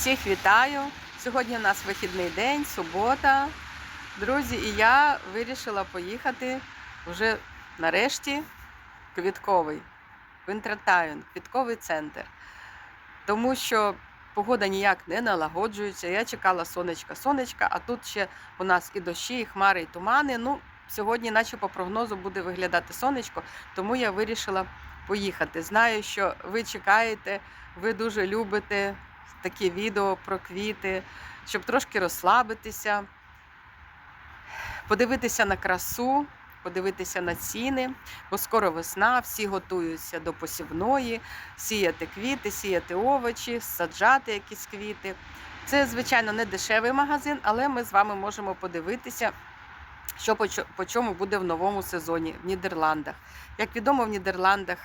Всіх вітаю! Сьогодні у нас вихідний день, субота. Друзі, і я вирішила поїхати вже нарешті квітковий, Вінтертайн, квітковий центр. Тому що погода ніяк не налагоджується. Я чекала сонечка, сонечка, а тут ще у нас і дощі, і хмари, і тумани. Ну, сьогодні, наче по прогнозу, буде виглядати сонечко, тому я вирішила поїхати. Знаю, що ви чекаєте, ви дуже любите такі відео про квіти, щоб трошки розслабитися, подивитися на красу, подивитися на ціни, бо скоро весна, всі готуються до посівної, сіяти квіти, сіяти овочі, саджати якісь квіти. Це, звичайно, не дешевий магазин, але ми з вами можемо подивитися, що по чому буде в новому сезоні в Нідерландах. Як відомо, в Нідерландах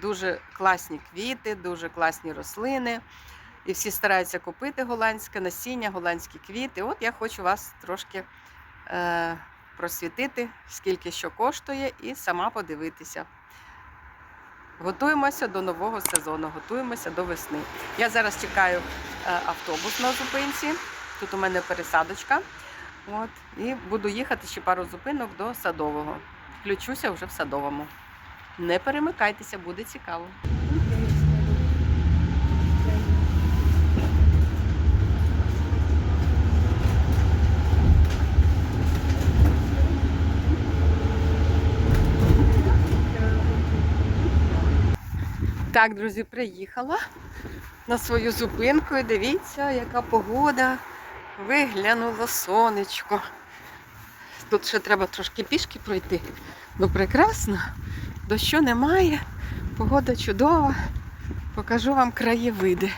дуже класні квіти, дуже класні рослини. І всі стараються купити голландське насіння, голландські квіти. От я хочу вас трошки е, просвітити, скільки що коштує, і сама подивитися. Готуємося до нового сезону, готуємося до весни. Я зараз чекаю е, автобус на зупинці. Тут у мене пересадочка. От, і буду їхати ще пару зупинок до садового. Включуся вже в садовому. Не перемикайтеся, буде цікаво. Так, друзі, приїхала на свою зупинку і дивіться, яка погода. Виглянуло сонечко. Тут ще треба трошки пішки пройти. Ну прекрасно. Дощу немає, погода чудова. Покажу вам краєвиди.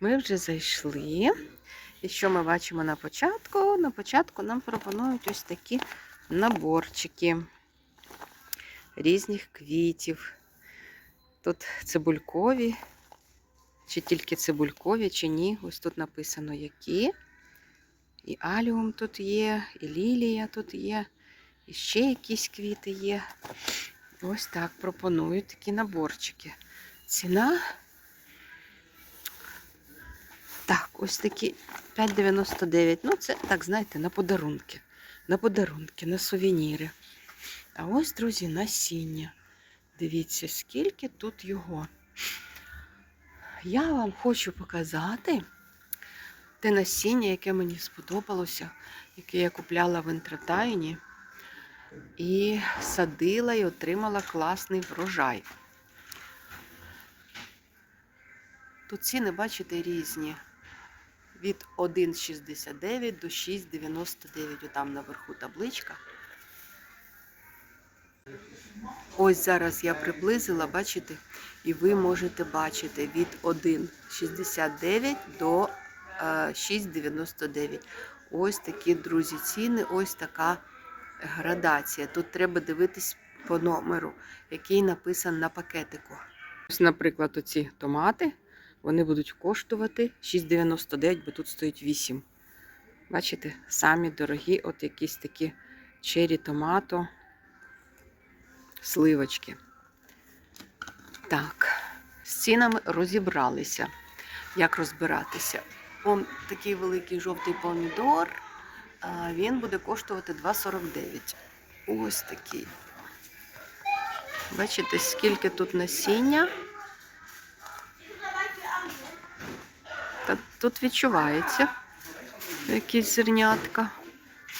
Ми вже зайшли. І що ми бачимо на початку? На початку нам пропонують ось такі наборчики різних квітів. Тут цибулькові, чи тільки цибулькові, чи ні. Ось тут написано які. І аліум тут є, і лілія тут є, і ще якісь квіти є. Ось так пропонують такі наборчики. Ціна. Так, ось такі 5,99. Ну, це, так, знаєте, на подарунки. На подарунки, на сувеніри. А ось, друзі, насіння. Дивіться, скільки тут його. Я вам хочу показати те насіння, яке мені сподобалося, яке я купляла в інтратайні. І садила і отримала класний врожай. Тут ціни, бачите, різні. Від 1,69 до 6,99. Отам наверху табличка. Ось зараз я приблизила, бачите, і ви можете бачити від 1,69 до е, 6,99. Ось такі, друзі, ціни, ось така градація. Тут треба дивитись по номеру, який написан на пакетику. Ось, наприклад, оці томати, вони будуть коштувати 6,99, бо тут стоїть 8. Бачите, самі дорогі, от якісь такі чері томато сливочки. Так, з цінами розібралися. Як розбиратися? Он такий великий жовтий помідор. Він буде коштувати 2,49. Ось такий. Бачите, скільки тут насіння. Тут відчувається якісь зернятка.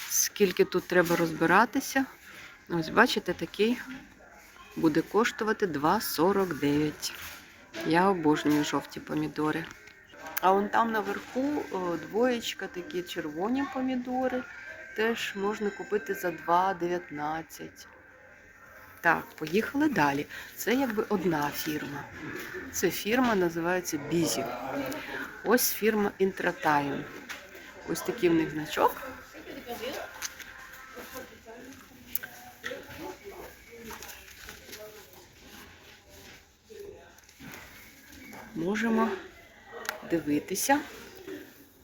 Скільки тут треба розбиратися. Ось, бачите, такий буде коштувати 2,49. Я обожнюю жовті помідори. А вон там наверху двоєчка такі червоні помідори. Теж можна купити за 2,19. Так, поїхали далі. Це якби одна фірма. Це фірма називається Бізі. Ось фірма Intratime. Ось такий в них значок. можемо дивитися.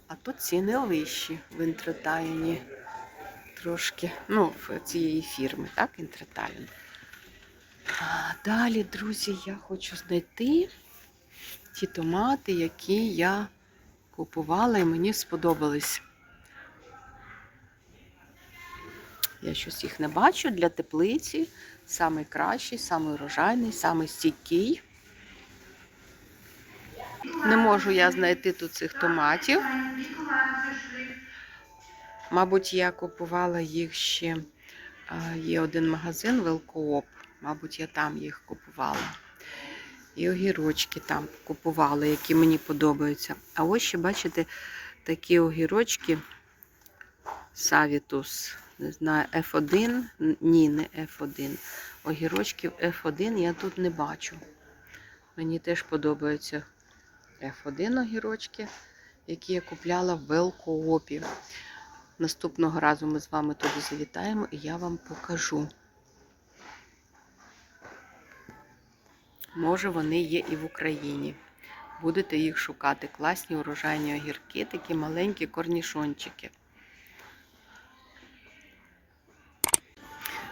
А тут ціни вищі в інтретайні трошки, ну, в цієї фірми, так, інтретайн. Далі, друзі, я хочу знайти ті томати, які я купувала і мені сподобались. Я щось їх не бачу для теплиці. Самий кращий, самий урожайний, самий стійкий. Не можу я знайти тут цих томатів. Мабуть, я купувала їх ще. Є один магазин Велкооп. Мабуть, я там їх купувала. І огірочки там купувала, які мені подобаються. А ось ще, бачите, такі огірочки Савітус. Не знаю, F1. Ні, не F1. Огірочків F1 я тут не бачу. Мені теж подобаються F1 огірочки, які я купляла в Велкоопі. Наступного разу ми з вами туди завітаємо і я вам покажу. Може, вони є і в Україні. Будете їх шукати. Класні урожайні огірки, такі маленькі корнішончики.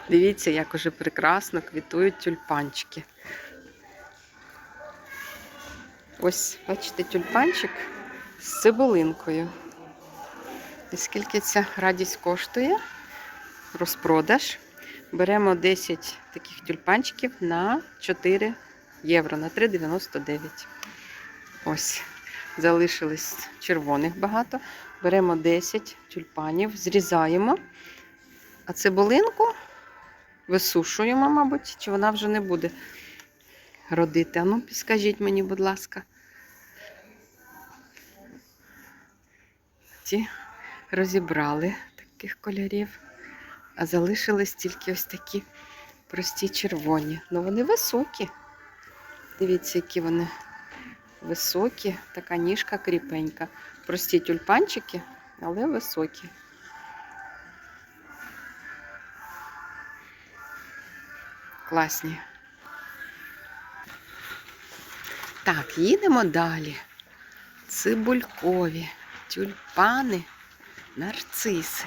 Дивіться, як уже прекрасно квітують тюльпанчики. Ось, бачите, тюльпанчик з цибулинкою. І скільки ця радість коштує? Розпродаж. Беремо 10 таких тюльпанчиків на 4 євро, на 3,99. Ось. Залишилось червоних багато. Беремо 10 тюльпанів, зрізаємо. А цибулинку висушуємо, мабуть, чи вона вже не буде родити. А ну, підскажіть мені, будь ласка. Ті розібрали таких кольорів, а залишились тільки ось такі прості червоні. Ну вони високі. Дивіться, які вони високі, така ніжка кріпенька. Прості тюльпанчики, але високі. Класні. Так, їдемо далі. Цибулькові, тюльпани, нарциси.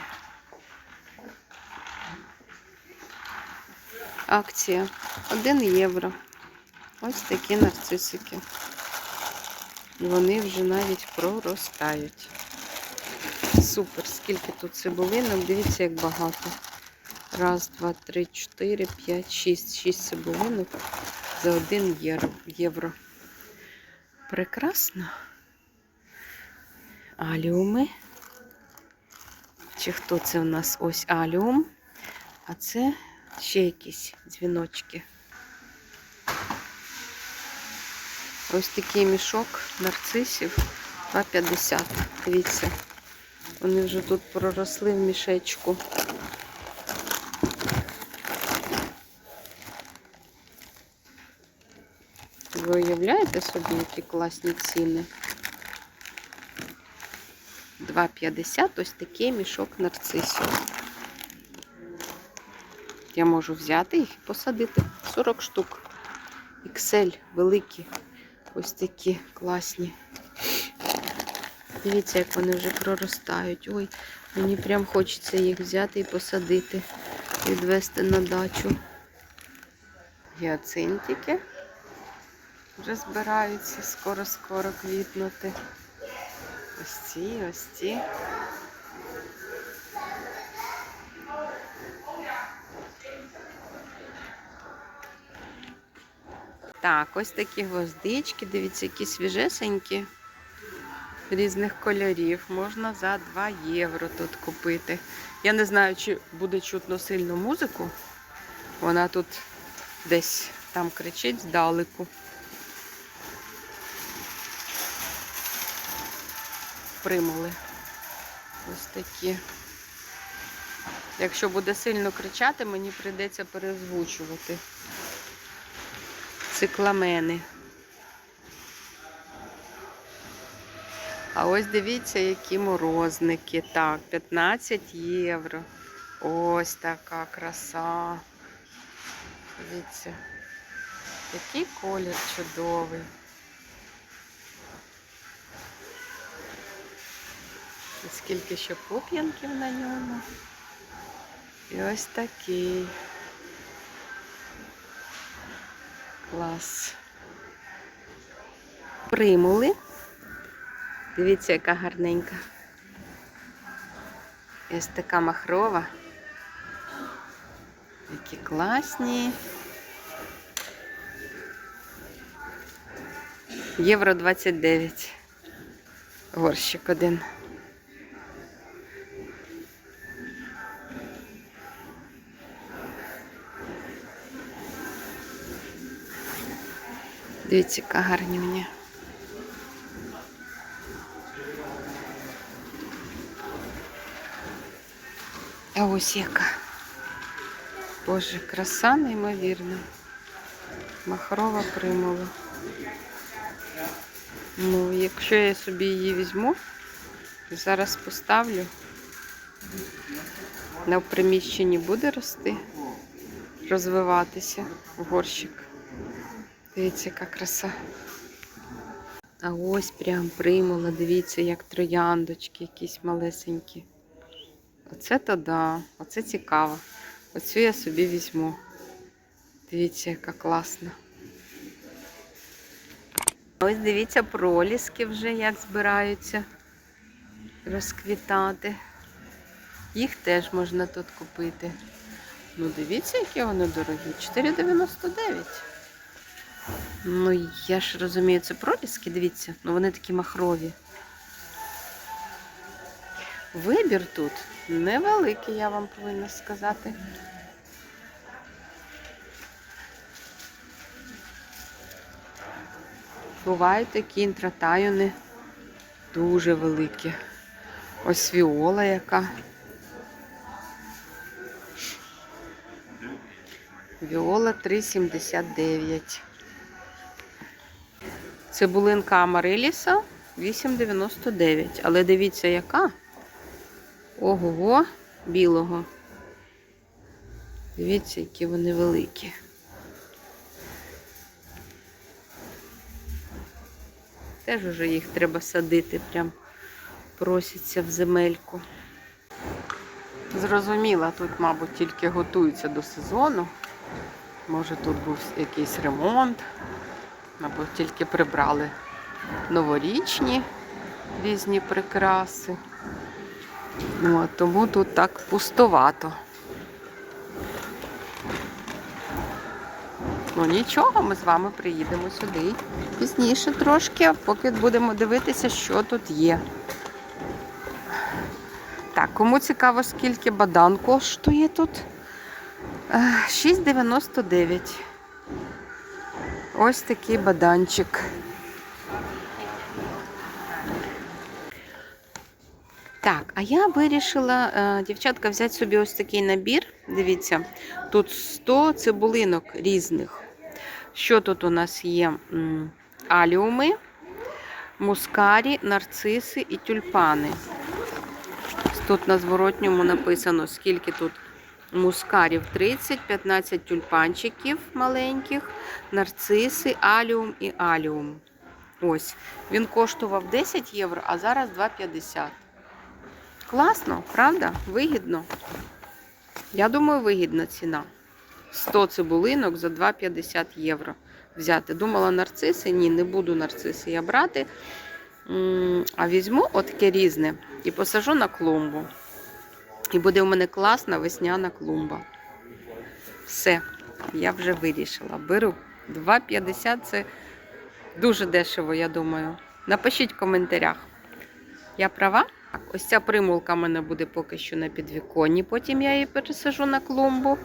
Акція 1 євро. Ось такі нарцисики. Вони вже навіть проростають. Супер, скільки тут цибулинок, дивіться, як багато. Раз, два, три, чотири, п'ять, шість. Шість цибулинок за 1 євро. євро. Прекрасно. Аліуми. Чи хто це у нас? Ось аліум. А це ще якісь дзвіночки. Ось такий мішок нарцисів 2,50. Дивіться, вони вже тут проросли в мішечку. Ви уявляєте собі, які класні ціни? 2,50 ось такий мішок нарцисів. Я можу взяти їх і посадити. 40 штук. XL великі. Ось такі класні. Дивіться, як вони вже проростають. Ой, мені прям хочеться їх взяти і посадити, відвести на дачу. Гіацинтики вже збираються скоро-скоро квітнути. Ось ці, ось ці. Так, ось такі гвоздички, дивіться, які свіжесенькі різних кольорів. Можна за 2 євро тут купити. Я не знаю, чи буде чутно сильну музику. Вона тут десь там кричить здалеку. Примули. Ось такі. Якщо буде сильно кричати, мені прийдеться перезвучувати. Цикламени. А ось дивіться, які морозники. Так, 15 євро. Ось така краса. Дивіться. Який колір чудовий. І скільки ще пуп'янків на ньому. І ось такий. Клас. Примули. Дивіться, яка гарненька. Ось така махрова. Які класні. Євро 29. Горщик один. Дивіться, яка гарнюня. А ось яка. Боже, краса неймовірна. Махрова примула. Ну, якщо я собі її візьму, зараз поставлю. На приміщенні буде рости, розвиватися в горщик. Дивіться, яка краса. А ось прям примула, дивіться, як трояндочки якісь малесенькі. Оце то да, оце цікаво. Оцю я собі візьму. Дивіться, яка класна. Ось дивіться, проліски вже як збираються розквітати. Їх теж можна тут купити. Ну, дивіться, які вони дорогі. 4,99. Ну, я ж розумію, це проліски, дивіться, ну вони такі махрові. Вибір тут невеликий, я вам повинна сказати. Бувають такі інтратайони дуже великі. Ось віола яка. Віола 3,79. Цибулинка Амариліса 8,99. Але дивіться, яка. Ого, білого. Дивіться, які вони великі. Теж уже їх треба садити, прям просяться в земельку. Зрозуміла, тут, мабуть, тільки готуються до сезону. Може, тут був якийсь ремонт, мабуть, тільки прибрали новорічні різні прикраси. Ну, а тому тут так пустовато. Ну нічого, ми з вами приїдемо сюди пізніше трошки, поки будемо дивитися, що тут є. Так, кому цікаво, скільки бадан коштує тут? Е, 6,99. Ось такий баданчик. Так, а я вирішила, е, дівчатка, взяти собі ось такий набір. Дивіться, тут 100 цибулинок різних. Що тут у нас є? Аліуми, мускарі, нарциси і тюльпани. Тут на зворотньому написано, скільки тут мускарів 30, 15 тюльпанчиків маленьких, нарциси, аліум і аліум. Ось. Він коштував 10 євро, а зараз 2,50. Класно, правда? Вигідно. Я думаю, вигідна ціна. 100 цибулинок за 2,50 євро взяти. Думала нарциси. Ні, не буду нарциси я брати. А візьму отаке різне і посажу на клумбу. І буде у мене класна весняна клумба. Все, я вже вирішила. Беру 2,50 це дуже дешево, я думаю. Напишіть в коментарях. Я права? Ось ця примулка в мене буде поки що на підвіконні, потім я її пересажу на клумбу.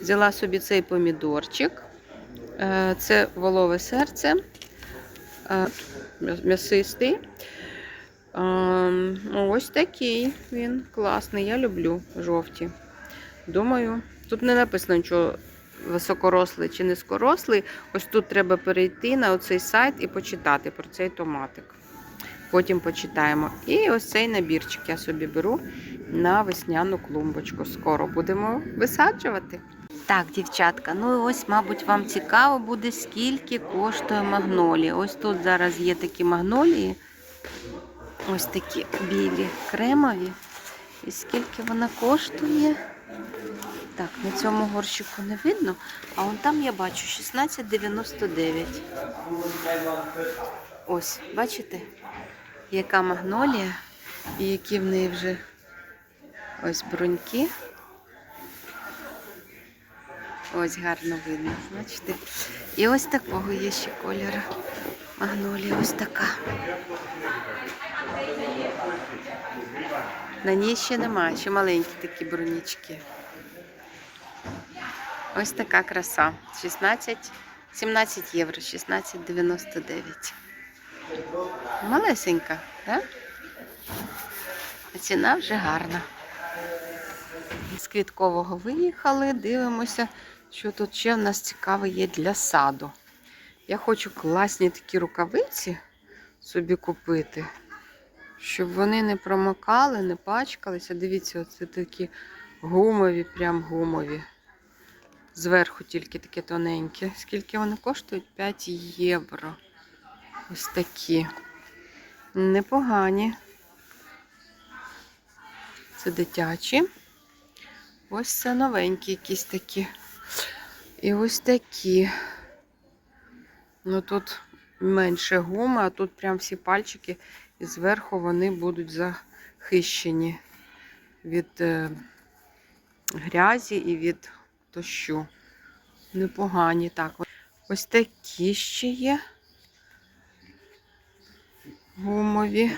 Взяла собі цей помідорчик. Е, Це волове серце. Е, М'ясистий. Ем, Ось такий він класний. Я люблю жовті. Думаю, тут не написано нічого високорослий чи низькорослий. Ось тут треба перейти на оцей сайт і почитати про цей томатик. Потім почитаємо. І ось цей набірчик я собі беру на весняну клумбочку. Скоро будемо висаджувати. Так, дівчатка, ну і ось, мабуть, вам цікаво буде, скільки коштує магнолія. Ось тут зараз є такі магнолії. Ось такі білі, кремові. І скільки вона коштує? Так, на цьому горщику не видно, а вон там я бачу 16,99. Ось, бачите, яка магнолія і які в неї вже ось бруньки. Ось гарно видно, бачите? І ось такого є ще кольору. Магнолія ось така. На ній ще немає, ще маленькі такі брунічки. Ось така краса. 16, 17 євро, 16,99. Малесенька, так? А ціна вже гарна. З квіткового виїхали, дивимося, що тут ще в нас цікаве є для саду. Я хочу класні такі рукавиці собі купити, щоб вони не промокали, не пачкалися. Дивіться, оце такі гумові, прям гумові. Зверху тільки таке тоненьке. Скільки вони коштують? 5 євро. Ось такі. Непогані. Це дитячі. Ось це новенькі якісь такі. І ось такі. Ну тут менше гуми, а тут прям всі пальчики, і зверху вони будуть захищені від е, грязі і від дощу. Непогані. Так, ось такі ще є. Гумові.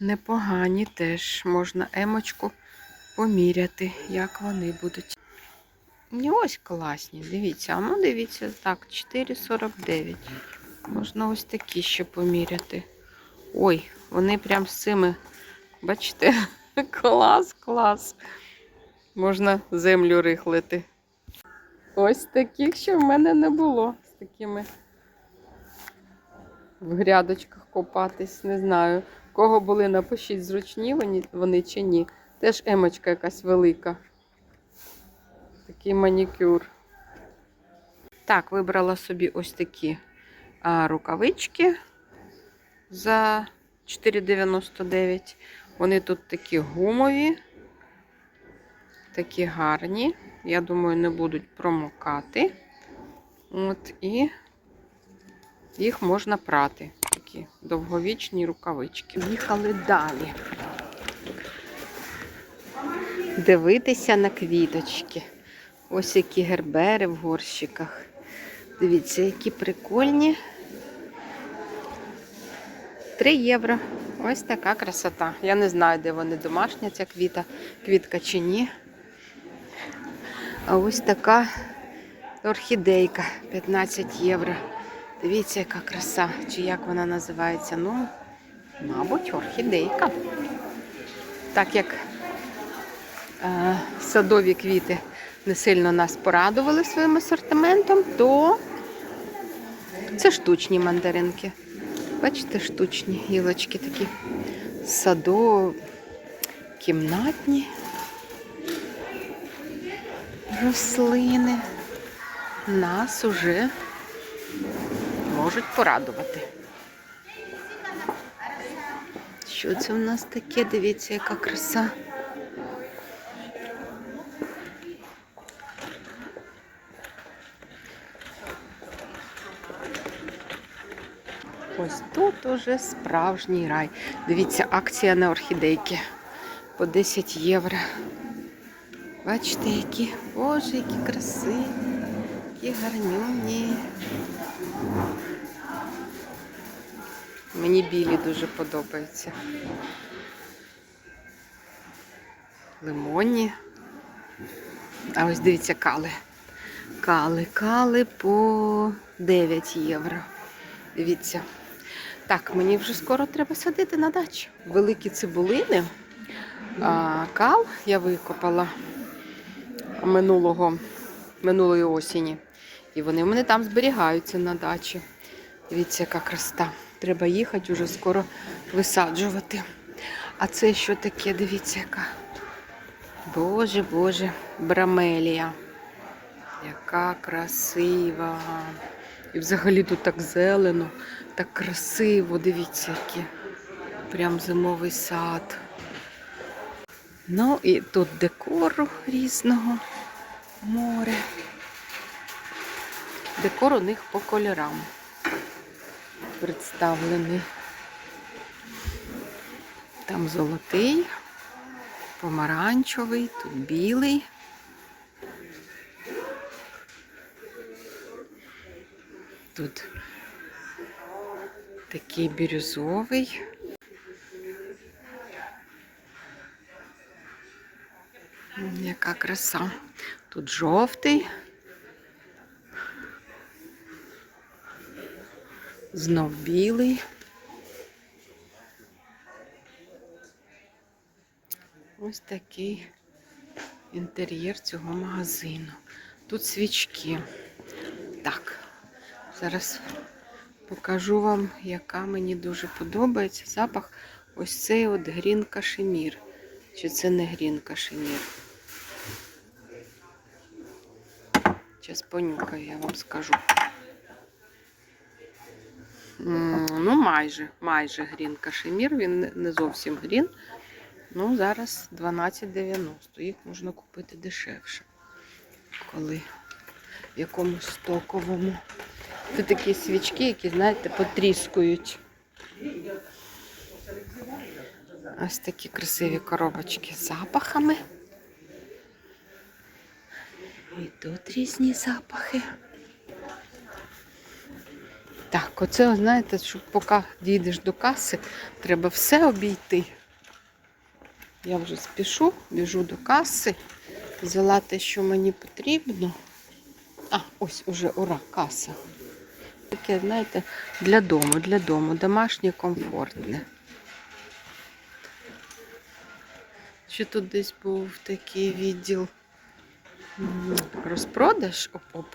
Непогані теж. Можна емочку поміряти, як вони будуть. І ось класні, дивіться, а ну дивіться, так, 4,49. Можна ось такі ще поміряти. Ой, вони прям з цими, бачите, клас, клас. Можна землю рихлити. Ось таких ще в мене не було. З такими в грядочках копатись. Не знаю. Кого були, напишіть, зручні вони, чи ні. Теж емочка якась велика. Такий манікюр. Так, вибрала собі ось такі а, рукавички за 4,99. Вони тут такі гумові, такі гарні. Я думаю, не будуть промокати. От, і їх можна прати. Такі довговічні рукавички. Їхали далі. Дивитися на квіточки. Ось які гербери в горщиках. Дивіться, які прикольні. 3 євро. Ось така красота. Я не знаю, де вони домашня, ця квіта, квітка чи ні. А ось така орхідейка 15 євро. Дивіться, яка краса. Чи як вона називається? Ну, мабуть, орхідейка. Так як е, садові квіти не сильно нас порадували своїм асортиментом, то це штучні мандаринки. Бачите, штучні гілочки такі садо, кімнатні рослини нас уже можуть порадувати. Що це в нас таке? Дивіться, яка краса. Тут уже справжній рай. Дивіться, акція на орхідейки по 10 євро. Бачите, які, боже, які красиві, які гарнюні. Мені білі дуже подобаються. Лимонні. А ось дивіться, кали. Кали, кали по 9 євро. Дивіться. Так, мені вже скоро треба садити на дачу. Великі цибулини. А, кал я викопала минулого, минулої осені. І вони в мене там зберігаються на дачі. Дивіться, яка краса. Треба їхати вже скоро висаджувати. А це що таке? Дивіться, яка. Боже, Боже, брамелія. Яка красива. І взагалі тут так зелено, так красиво. Дивіться, який. Прям зимовий сад. Ну і тут декору різного море. Декор у них по кольорам представлений. Там золотий, помаранчевий, тут білий. Тут такий бірюзовий. Яка краса. Тут жовтий. Знов білий. Ось такий інтер'єр цього магазину. Тут свічки. Так, зараз покажу вам, яка мені дуже подобається запах. Ось цей от грін кашемір. Чи це не грін кашемір? Зараз понюхаю, я вам скажу. Ну, майже, майже грін кашемір. Він не- зовсім грін. Ну, зараз 12,90. Їх можна купити дешевше. Коли в якомусь стоковому. Це такі свічки, які, знаєте, потріскують. Ось такі красиві коробочки з запахами. І тут різні запахи. Так, оце, знаєте, щоб поки дійдеш до каси, треба все обійти. Я вже спішу, біжу до каси, взяла те, що мені потрібно. А, ось уже ура, каса. Таке, знаєте, для дому, для дому, домашнє, комфортне. Ще тут десь був такий відділ розпродаж. Оп-оп.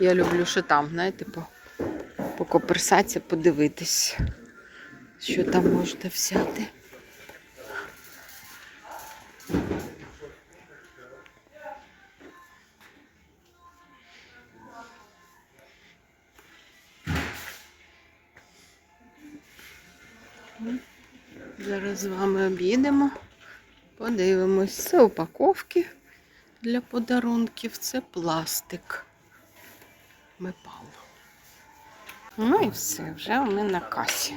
Я люблю, що там, знаєте, по, по подивитись, що там можна взяти. З вами об'їдемо, подивимось. Це упаковки для подарунків, це пластик. Мепал. Ну і все, вже ми на касі.